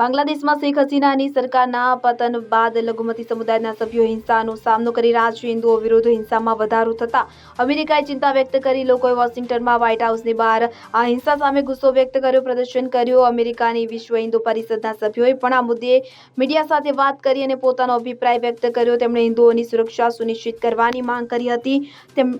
બાંગ્લાદેશમાં શેખ હસીનાની સરકારના પતન બાદ લઘુમતી સમુદાયના સભ્યો હિંસાનો સામનો કરી રહ્યા છે. હિન્દુઓ વિરુદ્ધ હિંસામાં વધારો થતા અમેરિકાએ ચિંતા વ્યક્ત કરી. લોકોએ વોશિંગ્ટનમાં વ્હાઇટ હાઉસની બહાર આ હિંસા સામે ગુસ્સો વ્યક્ત કર્યો, પ્રદર્શન કર્યું. અમેરિકાની વિશ્વ હિન્દુ પરિષદના સભ્યોએ પણ આ મુદ્દે મીડિયા સાથે વાત કરી અને પોતાનો અભિપ્રાય વ્યક્ત કર્યો. તેમણે હિન્દુઓની સુરક્ષા સુનિશ્ચિત કરવાની માંગ કરી હતી. તેમ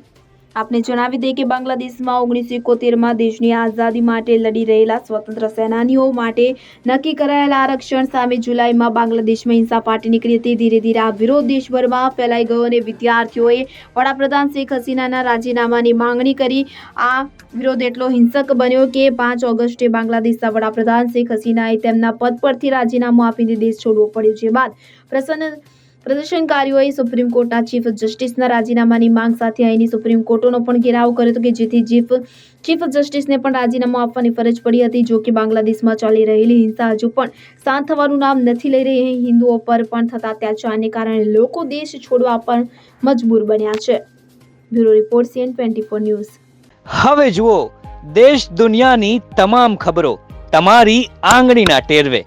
આપને જણાવી દઈએ કે બાંગ્લાદેશમાં ઓગણીસો એકોતેરમાં દેશની આઝાદી માટે લડી રહેલા સ્વતંત્ર સેનાનીઓ માટે નક્કી કરાયેલા આરક્ષણ સામે જુલાઈમાં બાંગ્લાદેશમાં હિંસા ફાટી નીકળી હતી. ધીરે ધીરે આ વિરોધ દેશભરમાં ફેલાઈ ગયો અને વિદ્યાર્થીઓએ વડાપ્રધાન શેખ હસીનાના રાજીનામાની માંગણી કરી. આ વિરોધ એટલો હિંસક બન્યો કે પાંચ ઓગસ્ટે બાંગ્લાદેશના વડાપ્રધાન શેખ હસીનાએ તેમના પદ પરથી રાજીનામું આપીને દેશ છોડવો પડ્યો. જે બાદ પ્રસન્ન પ્રદર્શનકારીઓએ સુપ્રીમ કોર્ટના ચીફ જસ્ટિસના રાજીનામાની માંગ સાથે અહીંની સુપ્રીમ કોર્ટનો પણ ઘેરાવ કર્યો હતો કે જેથી ચીફ ચીફ જસ્ટિસને પણ રાજીનામું આપવાની ફરજ પડી હતી. જો કે બાંગ્લાદેશમાં ચાલી રહેલી હિંસા હજુ પણ શાંત થવાનું નામ નથી લઈ રહી. હિન્દુઓ પર પણ થતા અત્યાચારને કારણે લોકો દેશ છોડવા પણ મજબૂર બન્યા છે. Bureau report CN twenty four news. હવે જુઓ, દેશ દુનિયાની તમામ ખબરો તમારી આંગળીના ટેરવે.